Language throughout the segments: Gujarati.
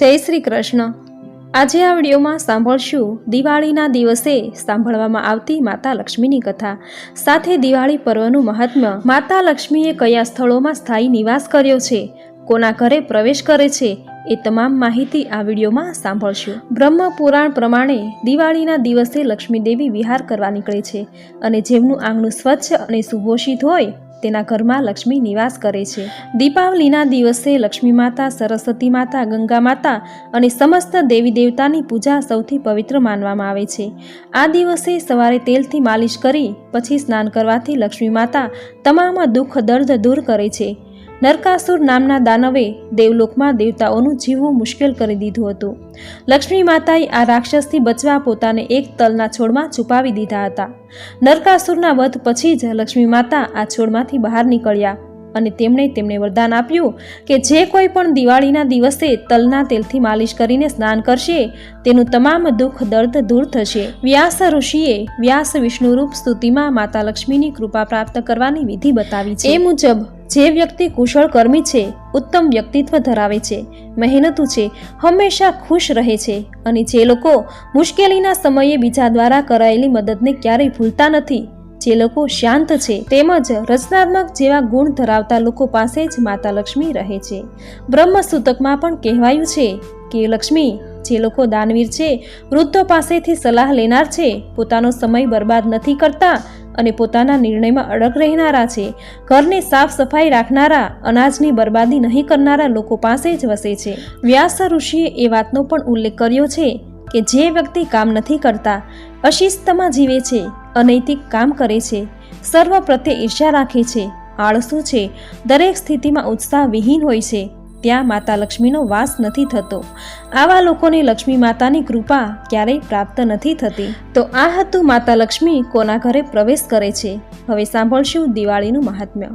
જય શ્રી કૃષ્ણ. આજે આ વિડીયોમાં સાંભળશું દિવાળીના દિવસે સાંભળવામાં આવતી માતા લક્ષ્મીની કથા. સાથે દિવાળી પર્વનું મહાત્મ્ય. માતા લક્ષ્મીએ કયા સ્થળોમાં સ્થાયી નિવાસ કર્યો છે? કોના ઘરે પ્રવેશ કરે છે? એ તમામ માહિતી આ વિડીયોમાં સાંભળશું. બ્રહ્મ પુરાણ પ્રમાણે દિવાળીના દિવસે લક્ષ્મી દેવી વિહાર કરવા નીકળે છે અને જેમનું આંગણું સ્વચ્છ અને સુભોષિત હોય તેના ઘરમાં લક્ષ્મી નિવાસ કરે છે. દીપાવલીના દિવસે લક્ષ્મી માતા, સરસ્વતી માતા, ગંગા માતા અને સમસ્ત દેવી દેવતાની પૂજા સૌથી પવિત્ર માનવામાં આવે છે. આ દિવસે સવારે તેલથી માલિશ કરી, પછી સ્નાન કરવાથી લક્ષ્મી માતા તમામ દુઃખ દર્દ દૂર કરે છે. નરકાસુર નામના દાનવે દેવલોકમાં દેવતાઓનું જીવવું મુશ્કેલ કરી દીધું હતું. લક્ષ્મી માતાએ આ રાક્ષસથી બચવા પોતાને એક તલના છોડમાં છુપાવી દીધા હતા. નરકાસુરના વધ પછી જ લક્ષ્મી માતા આ છોડમાંથી બહાર નીકળ્યા અને તેમણે તેમને વરદાન આપ્યું કે જે કોઈ પણ દિવાળીના દિવસે તલના તેલથી માલિશ કરીને સ્નાન કરશે, તેનું તમામ દુઃખ, દર્દ દૂર થશે. વ્યાસ ઋષિએ વ્યાસ વિષ્ણુરૂપ સ્તુતિમાં માતા લક્ષ્મીની કૃપા પ્રાપ્ત કરવાની વિધિ બતાવી છે. એ મુજબ જે વ્યક્તિ કુશળ કર્મી છે, ઉત્તમ વ્યક્તિત્વ ધરાવે છે, મહેનતુ છે, હંમેશા ખુશ રહે છે અને જે લોકો મુશ્કેલીના સમયે બીજા દ્વારા કરાયેલી મદદને ક્યારેય ભૂલતા નથી, જે લોકો શાંત છે તેમજ રચનાત્મક જેવા ગુણ ધરાવતા લોકો પાસે જ માતા લક્ષ્મી રહે છે. બ્રહ્મ સૂતકમાં પણ કહેવાયું છે કે, લક્ષ્મી, જે લોકો દાનવીર છે, વૃદ્ધો પાસેથી સલાહ લેનાર છે, પોતાનો સમય બરબાદ નથી કરતા અને પોતાના નિર્ણયમાં અડગ રહેનારા છે. ઘરને સાફ સફાઈ રાખનારા, અનાજની બરબાદી નહીં કરનારા લોકો પાસે જ વસે છે. વ્યાસ ઋષિએ એ વાતનો પણ ઉલ્લેખ કર્યો છે કે જે વ્યક્તિ કામ નથી કરતા, અશિસ્તમાં જીવે છે, અનૈતિક કામ કરે છે. સર્વ પ્રત્યે ઈર્ષ્યા રાખે છે, આળસુ છે. દરેક સ્થિતિમાં ઉત્સાહ વિહીન હોય છે. ત્યાં માતા લક્ષ્મીનો વાસ નથી થતો. આવા લોકોને લક્ષ્મી માતાની કૃપા ક્યારેય પ્રાપ્ત નથી થતી. તો આ હતું માતા લક્ષ્મી કોના ઘરે પ્રવેશ કરે છે? હવે સાંભળશું દિવાળીનું મહાત્મ્ય.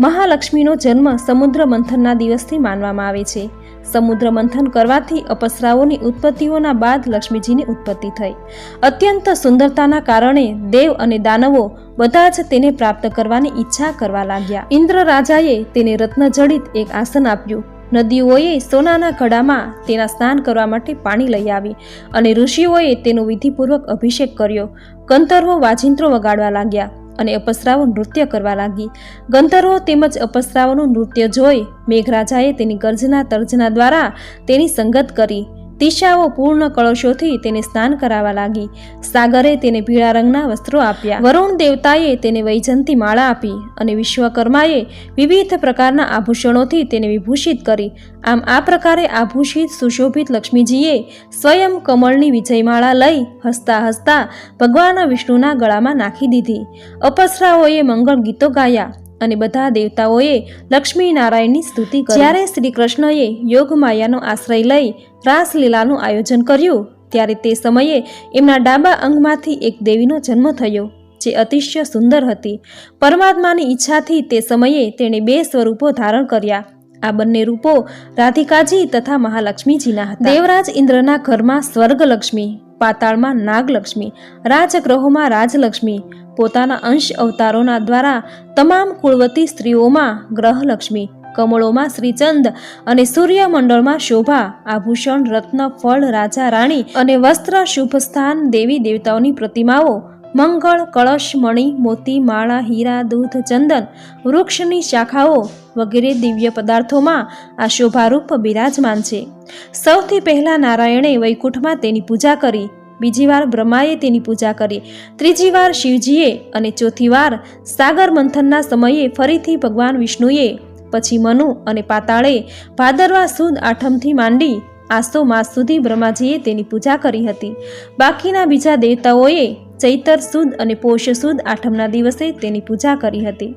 મહાલક્ષ્મીનો જન્મ સમુદ્ર મંથનના દિવસથી માનવામાં આવે છે. સમુદ્ર મંથન કરવાથી અપસરાઓની ઉત્પત્તિઓના બાદ લક્ષ્મીજીની ઉત્પત્તિ થઈ. અત્યંત સુંદરતાના કારણે દેવ અને દાનવો બધા જ તેને પ્રાપ્ત કરવાની ઈચ્છા કરવા લાગ્યા. ઇન્દ્ર રાજાએ તેને રત્નજડિત એક આસન આપ્યું. નદીઓએ સોનાના ઘડામાં તેના સ્નાન કરવા માટે પાણી લઈ આવી અને ઋષિઓએ તેનો વિધિપૂર્વક અભિષેક કર્યો. ગંધર્વો વાજિંત્રો વગાડવા લાગ્યા અને અપસરાઓ નૃત્ય કરવા લાગી. ગંધર્વો તેમજ અપસરાઓનું નૃત્ય જોઈ મેઘરાજાએ તેની ગર્જના તર્જના દ્વારા તેની સંગત કરી. દિશાઓ પૂર્ણ કળશોથી તેને સ્નાન કરાવવા લાગી. સાગરે તેને પીળા રંગના વસ્ત્રો આપ્યા. વરુણ દેવતાએ તેને વૈજંતી માળા આપી અને વિશ્વકર્માએ વિવિધ પ્રકારના આભૂષણોથી તેને વિભૂષિત કરી. આમ આ પ્રકારે આભૂષિત સુશોભિત લક્ષ્મીજીએ સ્વયં કમળની વિજયમાળા લઈ હસતા હસતા ભગવાન વિષ્ણુના ગળામાં નાખી દીધી. અપસરાઓએ મંગળ ગીતો ગાયા. અને બધા દેવતાઓએ લક્ષ્મીનારાયણની સ્તુતિ કરી. જ્યારે શ્રી કૃષ્ણએ યોગ માયાનો આશ્રય લઈ રાસલીલાનું આયોજન કર્યું ત્યારે તે સમયે એમના ડાબા અંગમાંથી એક દેવીનો જન્મ થયો જે અતિશય સુંદર હતી. પરમાત્માની ઈચ્છાથી તે સમયે તેણે બે સ્વરૂપો ધારણ કર્યા. આ બંને રૂપો રાધિકાજી તથા મહાલક્ષ્મીજીના હતા. દેવરાજ ઇન્દ્રના ઘરમાં સ્વર્ગલક્ષ્મી પાતાળમાં નાગલક્ષ્મી રાજગ્રહોમાં રાજલક્ષ્મી પોતાના અંશ અવતારોના દ્વારા તમામ કુળવતી સ્ત્રીઓમાં ગ્રહલક્ષ્મી, કમળોમાં શ્રીચંદ અને સૂર્યમંડળમાં શોભા, આભૂષણ, રત્ન, ફળ, રાજા, રાણી અને વસ્ત્ર શુભ સ્થાન દેવી, દેવતાઓની પ્રતિમાઓ, મંગળ, કળશ, મણી, મોતી, માળા, હીરા, દૂધ, ચંદન, વૃક્ષની શાખાઓ વગેરે દિવ્ય પદાર્થોમાં આ શોભારૂપ બિરાજમાન છે. સૌથી પહેલા નારાયણે વૈકુંઠમાં તેની પૂજા કરી બીજી વાર બ્રહ્માએ તેની પૂજા કરી. ત્રીજી વાર શિવજીએ અને ચોથી વાર સાગર મંથનના સમયે ફરીથી ભગવાન વિષ્ણુએ, પછી મનુ અને પાતાળે ભાદરવા સુદ આઠમથી માંડી આસો માસ સુધી બ્રહ્માજીએ તેની પૂજા કરી હતી. બાકીના બીજા દેવતાઓએ ચૈતર સુદ અને પોષ સુદ આઠમના દિવસે તેની પૂજા કરી હતી.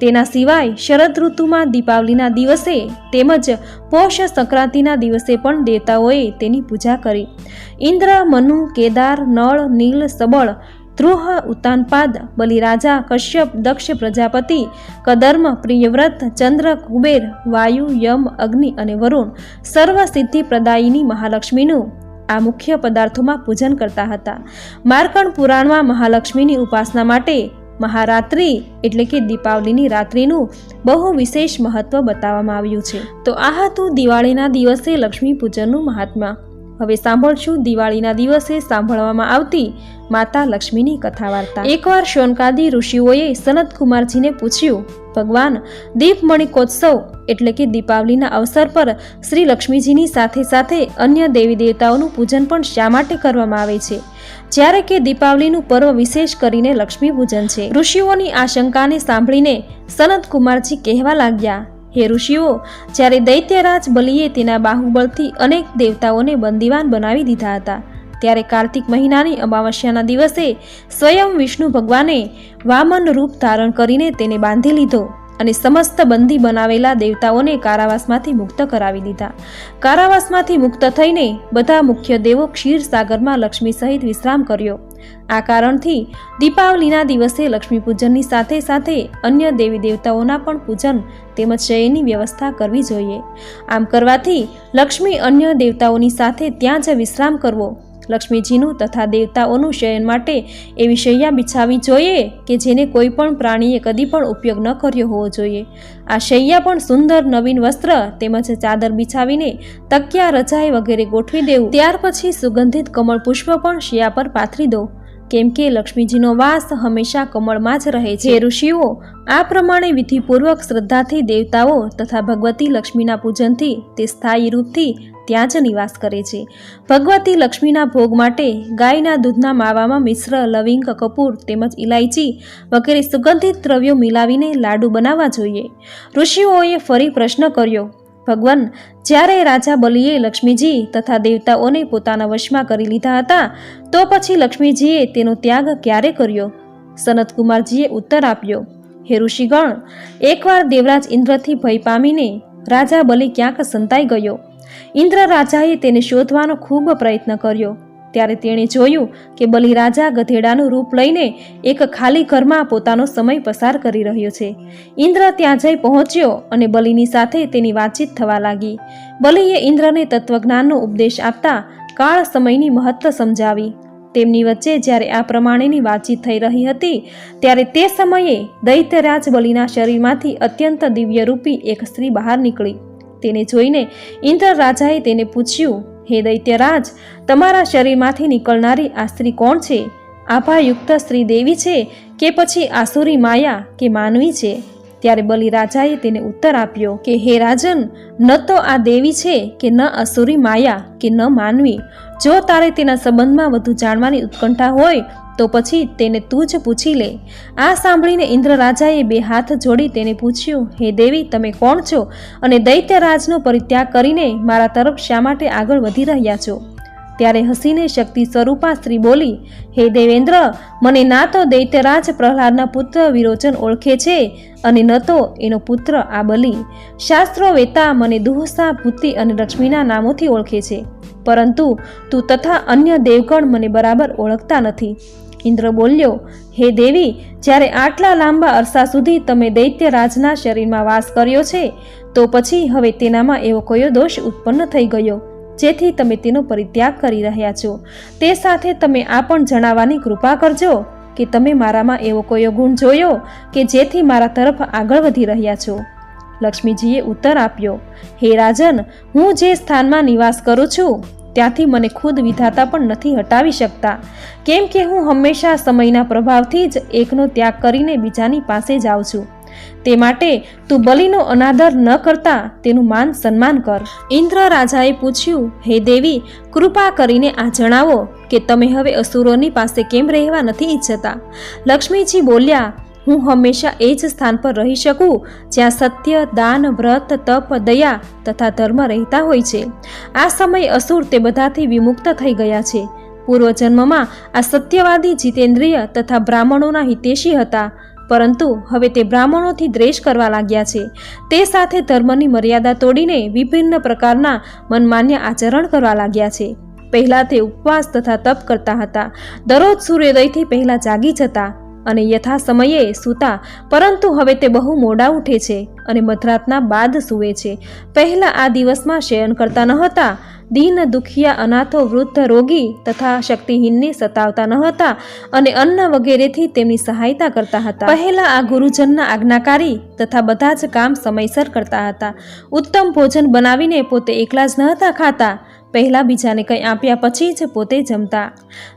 તેના સિવાય શરદ ઋતુમાં દીપાવલીના દિવસે તેમજ પોષ સંક્રાંતિના દિવસે પણ દેવતાઓએ તેની પૂજા કરી. ઇન્દ્ર, મનુ, કેદાર, નળ, નીલ, સબળ, ધ્રુહ ઉતાનપાદ બલિરાજા, કશ્યપ, દક્ષ પ્રજાપતિ, કદર્મ, પ્રિયવ્રત, ચંદ્ર, કુબેર, વાયુ, યમ, અગ્નિ અને વરુણ સર્વ સિદ્ધિ પ્રદાયિની મહાલક્ષ્મીનું આ મુખ્ય પદાર્થોમાં પૂજન કરતા હતા. માર્કણ પુરાણમાં મહાલક્ષ્મીની ઉપાસના માટે મહારાત્રિ એટલે કે દીપાવલીની રાત્રિનું બહુ વિશેષ મહત્વ બતાવવામાં આવ્યું છે. તો આ હતું દિવાળીના દિવસે લક્ષ્મી પૂજનનું મહાત્મા. હવે સાંભળશું દિવાળીના દિવસે સાંભળવામાં આવતી માતા લક્ષ્મીની કથા વાર્તા એકવાર શોનકાદી ઋષિઓએ સનત કુમારજીને પૂછ્યું ભગવાન દીપમણિકોત્સવ એટલે કે દીપાવલીના અવસર પર શ્રી લક્ષ્મીજીની સાથે સાથે અન્ય દેવી દેવતાઓનું પૂજન પણ શા માટે કરવામાં આવે છે? જ્યારે કે દીપાવલીનું પર્વ વિશેષ કરીને લક્ષ્મી પૂજન છે. ઋષિઓની આશંકાને સાંભળીને સનત કુમારજી કહેવા લાગ્યા, હે ઋષિઓ, જ્યારે દૈત્યરાજ બલિએ તેના બાહુબળથી અનેક દેવતાઓને બંદીવાન બનાવી દીધા હતા ત્યારે કાર્તિક મહિનાની અમાવસ્યાના દિવસે સ્વયં વિષ્ણુ ભગવાને વામન રૂપ ધારણ કરીને તેને બાંધી લીધો અને સમસ્ત બંદી બનાવેલા દેવતાઓને કારાવાસમાંથી મુક્ત કરાવી દીધા. કારાવાસમાંથી મુક્ત થઈને બધા મુખ્ય દેવો ક્ષીરસાગરમાં લક્ષ્મી સહિત વિશ્રામ કર્યો. આ કારણથી દીપાવલીના દિવસે લક્ષ્મી પૂજનની સાથે સાથે અન્ય દેવી દેવતાઓના પણ પૂજન તેમજ શયનની વ્યવસ્થા કરવી જોઈએ. આમ કરવાથી લક્ષ્મી અન્ય દેવતાઓની સાથે ત્યાં જ વિશ્રામ કરવો લક્ષ્મીજીનું તથા દેવતાઓનું શયન માટે એવી શૈયા બિછાવી જોઈએ કે જેને કોઈ પણ પ્રાણીએ કદી પણ ઉપયોગ ન કર્યો હોવો જોઈએ. આ શૈયા પણ સુંદર નવીન વસ્ત્ર તેમજ ચાદર બિછાવીને તકિયા રજાઈ વગેરે ગોઠવી દેવું. ત્યાર પછી સુગંધિત કમળ પુષ્પ પણ શિયા પર પાથરી દો. કેમ કે લક્ષ્મીજીનો વાસ હંમેશા કમળમાં જ રહે છે. ઋષિઓ, આ પ્રમાણે વિધિપૂર્વક શ્રદ્ધાથી દેવતાઓ તથા ભગવતી લક્ષ્મીના પૂજનથી તે સ્થાયી રૂપથી ત્યાં જ નિવાસ કરે છે. ભગવતી લક્ષ્મીના ભોગ માટે ગાયના દૂધના માવામાં મિશ્ર, લવિંગ, કપૂર તેમજ ઇલાયચી વગેરે સુગંધિત દ્રવ્યો મિલાવીને લાડુ બનાવવા જોઈએ. ઋષિઓએ ફરી પ્રશ્ન કર્યો ભગવાન, જ્યારે રાજા બલિએ લક્ષ્મીજી તથા દેવતાઓને પોતાના વશમાં કરી લીધા હતા, તો પછી લક્ષ્મીજીએ તેનો ત્યાગ ક્યારે કર્યો? સનતકુમારજીએ ઉત્તર આપ્યો, હે ઋષિગણ, એકવાર દેવરાજ ઇન્દ્રથી ભય પામીને રાજા બલિ ક્યાંક સંતાઈ ગયો. ઇન્દ્ર રાજાએ તેને શોધવાનો ખૂબ પ્રયત્ન કર્યો. ત્યારે તેણે જોયું કે બલિ રાજા ગધેડાનું રૂપ લઈને એક ખાલી ઘરમાં પોતાનો સમય પસાર કરી રહ્યો છે. ઇન્દ્ર ત્યાં જઈ પહોંચ્યો અને બલિની સાથે તેની વાતચીત થવા લાગી. બલિએ ઇન્દ્રને તત્વજ્ઞાનનો ઉપદેશ આપતા કાળ સમયની મહત્વ સમજાવી. તેમની વચ્ચે જ્યારે આ પ્રમાણેની વાતચીત થઈ રહી હતી, ત્યારે તે સમયે દૈત્યરાજ બલિના શરીરમાંથી અત્યંત દિવ્યરૂપી એક સ્ત્રી બહાર નીકળી. તેને જોઈને ઇન્દ્ર રાજાએ તેને પૂછ્યું હે દૈત્યરાજ, તમારા શરીરમાંથી નીકળનારી આ સ્ત્રી કોણ છે? આભાયુક્ત સ્ત્રી દેવી છે કે પછી આસુરી માયા કે માનવી છે? ત્યારે બલિરાજાએ તેને ઉત્તર આપ્યો કે, હે રાજન, ન તો આ દેવી છે કે ન અસુરી માયા કે ન માનવી. જો તારે તેના સંબંધમાં વધુ જાણવાની ઉત્કંઠા હોય, તો પછી તેને તું જ પૂછી લે. આ સાંભળીને ઇન્દ્રરાજાએ બે હાથ જોડી તેને પૂછ્યું, હે દેવી, તમે કોણ છો? અને દૈત્યરાજનો પરિત્યાગ કરીને મારા તરફ શા માટે આગળ વધી રહ્યા છો? ત્યારે હસીને શક્તિ સ્વરૂપા સ્ત્રી બોલી, હે દેવેન્દ્ર, મને ના તો દૈત્યરાજ પ્રહલાદના પુત્ર વિરોચન ઓળખે છે અને ન તો એનો પુત્ર આ બલિ. શાસ્ત્રો વેતા મને દુહસા ભૂતિ અને લક્ષ્મીના નામોથી ઓળખે છે. પરંતુ તું તથા અન્ય દેવગણ મને બરાબર ઓળખતા નથી. ઇન્દ્ર બોલ્યો, હે દેવી, જ્યારે આટલા લાંબા અરસા સુધી તમે દૈત્યરાજના શરીરમાં વાસ કર્યો છે, તો પછી હવે તેનામાં એવો કયો દોષ ઉત્પન્ન થઈ ગયો? જેથી તમે તેનો પરિત્યાગ કરી રહ્યા છો. તે સાથે તમે આ પણ જણાવવાની કૃપા કરજો કે તમે મારામાં એવો કોઈ ગુણ જોયો કે જેથી મારા તરફ આગળ વધી રહ્યા છો. લક્ષ્મીજીએ ઉત્તર આપ્યો, હે રાજન, હું જે સ્થાનમાં નિવાસ કરું છું, ત્યાંથી મને ખુદ વિધાતા પણ નથી હટાવી શકતા. કેમ કે હું હંમેશા સમયના પ્રભાવથી જ એકનો ત્યાગ કરીને બીજાની પાસે જાઉં છું. તે માટે તું બલિનો અનાદર ન કરતા તેનું માન સન્માન કર. ઇન્દ્ર રાજાએ પૂછ્યું, હે દેવી, કૃપા કરીને આ જણાવો કે તમે હવે અસુરોની પાસે કેમ રહેવા નથી ઈચ્છતા? લક્ષ્મીજી બોલ્યા, હું હંમેશા એ જ સ્થાન પર રહી શકું જ્યાં સત્ય, દાન, વ્રત, તપ, દયા તથા ધર્મ રહેતા હોય છે. આ સમય અસુર તે બધાથી વિમુક્ત થઈ ગયા છે. પૂર્વજન્મમાં આ સત્યવાદી જીતેન્દ્રિય તથા બ્રાહ્મણોના હિતેશી હતા. પરંતુ હવે તે બ્રાહ્મણોથી દ્વેષ કરવા લાગ્યા છે. તે સાથે ધર્મની મર્યાદા તોડીને વિભિન્ન પ્રકારના મનમાન્ય આચરણ કરવા લાગ્યા છે. પહેલાં તે ઉપવાસ તથા તપ કરતા હતા. દરરોજ સૂર્યોદયથી પહેલાં જાગી જતા અને યથા સમયે સૂતા, પરંતુ હવે તે બહુ મોડા ઉઠે છે અને મધરાતના બાદ સૂવે છે. પહેલાં આ દિવસમાં શયન કરતા ન હતા દીન દુખિયા અનાથો, વૃદ્ધ, રોગી તથા શક્તિહીનને સતાવતા ન હતા અને અન્ન વગેરેથી તેમની સહાયતા કરતા હતા. પહેલા આ ગુરુજનના આજ્ઞાકારી તથા બધા જ કામ સમયસર કરતા હતા. ઉત્તમ ભોજન બનાવીને પોતે એકલા જ ન હતા ખાતા. પહેલાં બીજાને કંઈ આપ્યા પછી જ પોતે જમતા.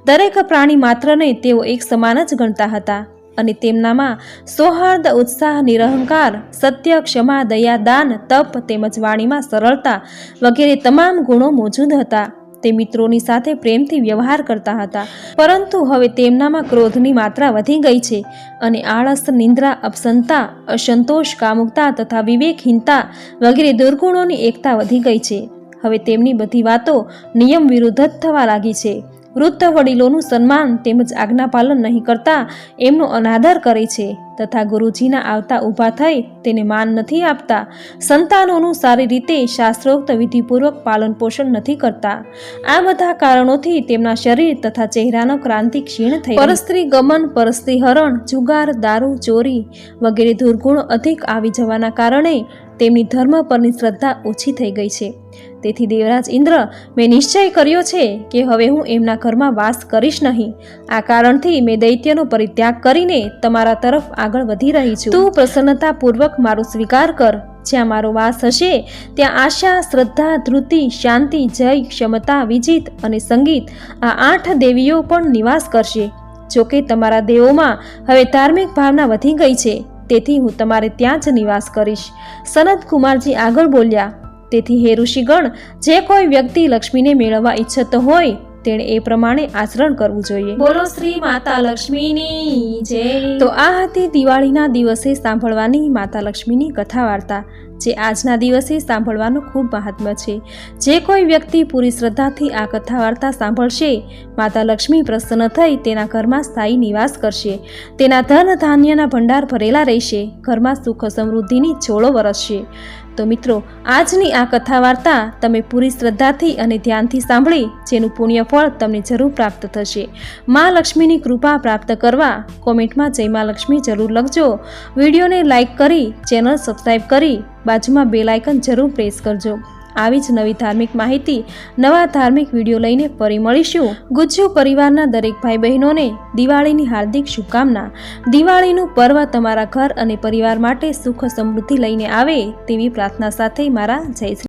દરેક પ્રાણી માત્રને તેઓ એક સમાન જ ગણતા હતા. અને તેમનામાં સૌહાર્દ, ઉત્સાહ, નિરહંકાર, સત્ય, ક્ષમા, દયા, દાન, તપ તેમજ વાણીમાં સરળતા વગેરે તમામ ગુણો મોજૂદ હતા. તે મિત્રોની સાથે પ્રેમથી વ્યવહાર કરતા હતા. પરંતુ હવે તેમનામાં ક્રોધની માત્રા વધી ગઈ છે અને આળસ, નિંદ્રા અપસંતા અસંતોષ, કામુકતા તથા વિવેકહીનતા વગેરે દુર્ગુણોની એકતા વધી ગઈ છે. હવે તેમની બધી વાતો નિયમ વિરુદ્ધ જ થવા લાગી છે. વૃદ્ધ વડીલોનું સન્માન તેમજ આજ્ઞાપાલન નહીં કરતા એમનો અનાદર કરે છે. તથા ગુરુજીના આવતા ઊભા થઈ તેને માન નથી આપતા. સંતાનોનું સારી રીતે શાસ્ત્રોક્ત વિધિપૂર્વક પાલન પોષણ નથી કરતા. આ બધા કારણોથી તેમના શરીર તથા ચહેરાનો ક્રાંતિ ક્ષીણ થઈ પરસ્ત્રી ગમન, પરસ્ત્રી હરણ, જુગાર, દારૂ, ચોરી વગેરે દુર્ગુણ અધિક આવી જવાના કારણે તેમની ધર્મ પરની શ્રદ્ધા ઓછી થઈ ગઈ છે. તેથી દેવરાજ ઇન્દ્ર, મેં નિશ્ચય કર્યો છે કે હવે હું એમના ઘરમાં વાસ કરીશ નહીં. આ કારણથી મેં દૈત્યનો પરિત્યાગ કરીને તમારા તરફ આગળ વધી રહી છું. તું પ્રસન્નતાપૂર્વક મારો સ્વીકાર કર. જ્યાં મારો વાસ હશે, ત્યાં આશા, શ્રદ્ધા, ધૃતિ, શાંતિ, જય, ક્ષમતા, વિજિત અને સંગીત આ આઠ દેવીઓ પણ નિવાસ કરશે. જોકે તમારા દેવોમાં હવે ધાર્મિક ભાવના વધી ગઈ છે, તેથી હું તમારે ત્યાં જ નિવાસ કરીશ. સનત કુમારજી આગળ બોલ્યા તેથી હે ઋષિગણ જે કોઈ વ્યક્તિ લક્ષ્મીને મેળવવા ઈચ્છતો હોય તેણે એ પ્રમાણે આચરણ કરવું જોઈએ. બોલો શ્રી માતા લક્ષ્મીની જય તો આ હતી દિવાળીના દિવસે સાંભળવાની માતા લક્ષ્મીની કથા વાર્તા જે આજના દિવસે સાંભળવાનું ખૂબ મહાત્મ્ય છે. જે કોઈ વ્યક્તિ પૂરી શ્રદ્ધાથી આ કથા વાર્તા સાંભળશે માતા લક્ષ્મી પ્રસન્ન થઈ તેના ઘરમાં સ્થાયી નિવાસ કરશે. તેના ધન ધાન્યના ભંડાર ભરેલા રહેશે ઘરમાં સુખ સમૃદ્ધિની છોળો વરસશે. તો મિત્રો, આજની આ કથા વાર્તા તમે પૂરી શ્રદ્ધાથી અને ધ્યાનથી સાંભળી, જેનું પુણ્ય ફળ તમને જરૂર પ્રાપ્ત થશે. મા લક્ષ્મીની કૃપા પ્રાપ્ત કરવા કોમેન્ટમાં જય મા લક્ષ્મી જરૂર લખજો. વિડીયોને લાઇક કરી, ચેનલ સબસ્ક્રાઈબ કરી, બાજુમાં બેલ આઇકન જરૂર પ્રેસ કરજો. આવી જ નવી ધાર્મિક માહિતી, નવા ધાર્મિક વીડિયો લઈને ફરી મળીશું. ગુજ્જુ પરિવારના દરેક ભાઈ બહેનોને દિવાળીની હાર્દિક શુભકામના. દિવાળીનું પર્વ તમારા ઘર અને પરિવાર માટે સુખ સમૃદ્ધિ લઈને આવે તેવી પ્રાર્થના સાથે મારા જય શ્રી